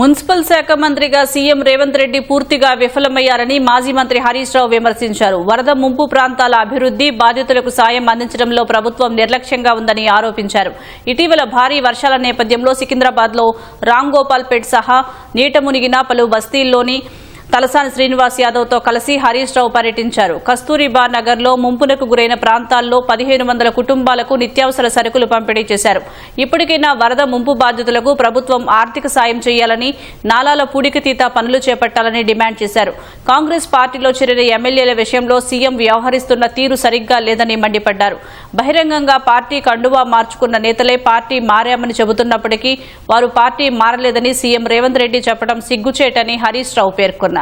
Municipal శాఖ మంత్రిగా CM Revanth Reddy పూర్తిగా విఫలమయ్యారని మాజీ మంత్రి హరీష్ రావు విమర్శించారు. వరద ముంపు ప్రాంతాల అభివృద్ది బాధితులకు సాయం అందించడంలో ప్రభుత్వం నిర్లక్ష్యంగా ఉందని ఆరోపించారు. ఇటీవల భారీ వర్షాల నేపథ్యంలో సికింద్రాబాద్లో రామ్ గోపాల్ పేట్ సహా నీట మునిగిన పలు బస్తీల్లోని తలసాని శ్రీనివాస్ యాదవ్తో కలిసి హరీష్ రావు పర్యటించారు. కస్తూరిబా నగర్లో ముంపునకు గురైన ప్రాంతాల్లో పదిహేను వందల కుటుంబాలకు నిత్యావసర సరుకులు పంపిణీ చేశారు. ఇప్పటికైనా వరద ముంపు బాధితులకు ప్రభుత్వం ఆర్థిక సాయం చేయాలని నాలాల పూడికతీత పనులు చేపట్టాలని డిమాండ్ చేశారు. కాంగ్రెస్ పార్టీలో చేరిన ఎమ్మెల్యేల విషయంలో సీఎం వ్యవహరిస్తున్న తీరు సరిగ్గా లేదని మండిపడ్డారు. బహిరంగంగా పార్టీ కండువా మార్చుకున్న నేతలే పార్టీ మారామని చెబుతున్నప్పటికీ వారు పార్టీ మారలేదని సీఎం రేవంత్ రెడ్డి చెప్పడం సిగ్గుచేటని హరీష్ రావు పేర్కొన్నారు.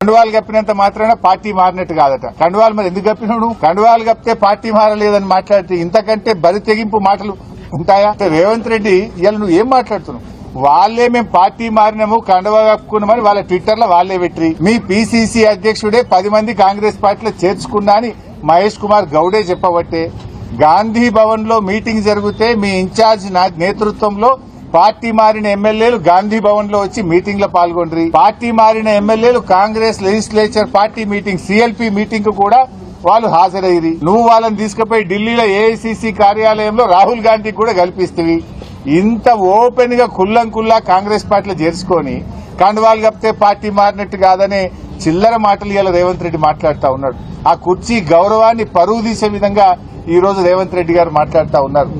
కండువాలు కప్పినంత మాత్రాన పార్టీ మారినట్టు కాదట. కండువాలు మరి ఎందుకు కప్పినాడు? కండువాలు కప్పితే పార్టీ మారలేదని మాట్లాడితే ఇంతకంటే బరి తెగింపు మాటలు ఉంటాయా? రేవంత్ రెడ్డి ఇవాళ నువ్వు ఏం మాట్లాడుతున్నావు? వాళ్ళే మేము పార్టీ మారినాము కండువా కప్పుకున్నామని వాళ్ళ ట్విట్టర్లో వాళ్ళే పెట్టి. మీ పిసిసి అధ్యక్షుడే పది మంది కాంగ్రెస్ పార్టీలో చేర్చుకున్నా అని మహేష్ కుమార్ గౌడే చెప్పబట్టే. గాంధీ భవన్లో మీటింగ్ జరిగితే మీ ఇన్ఛార్జ్ నా- నేతృత్వంలో పార్టీ మారిన ఎమ్మెల్యేలు గాంధీ భవన్లో వచ్చి మీటింగ్లో పాల్గొండ్రి. పార్టీ మారిన ఎమ్మెల్యేలు Congress legislature party meeting CLP మీటింగ్కు కూడా వాళ్ళు హాజరయ్యి నువ్వు వాళ్ళని తీసుకుపోయి ఢిల్లీలో ఏఐసిసి కార్యాలయంలో రాహుల్ గాంధీ కూడా కల్పిస్తుంది ఇంత ఓపెన్గా కుల్లం కుల్లా కాంగ్రెస్ పార్టీలో చేర్చుకొని కండువాలు కప్తే పార్టీ మారినట్టు కాదనే చిల్లర మాటలు ఇలా రేవంత్ రెడ్డి మాట్లాడుతూ ఉన్నాడు. ఆ కుర్చీ గౌరవాన్ని పరువు తీసే విధంగా ఈ రోజు రేవంత్ రెడ్డి గారు మాట్లాడుతూ ఉన్నారు.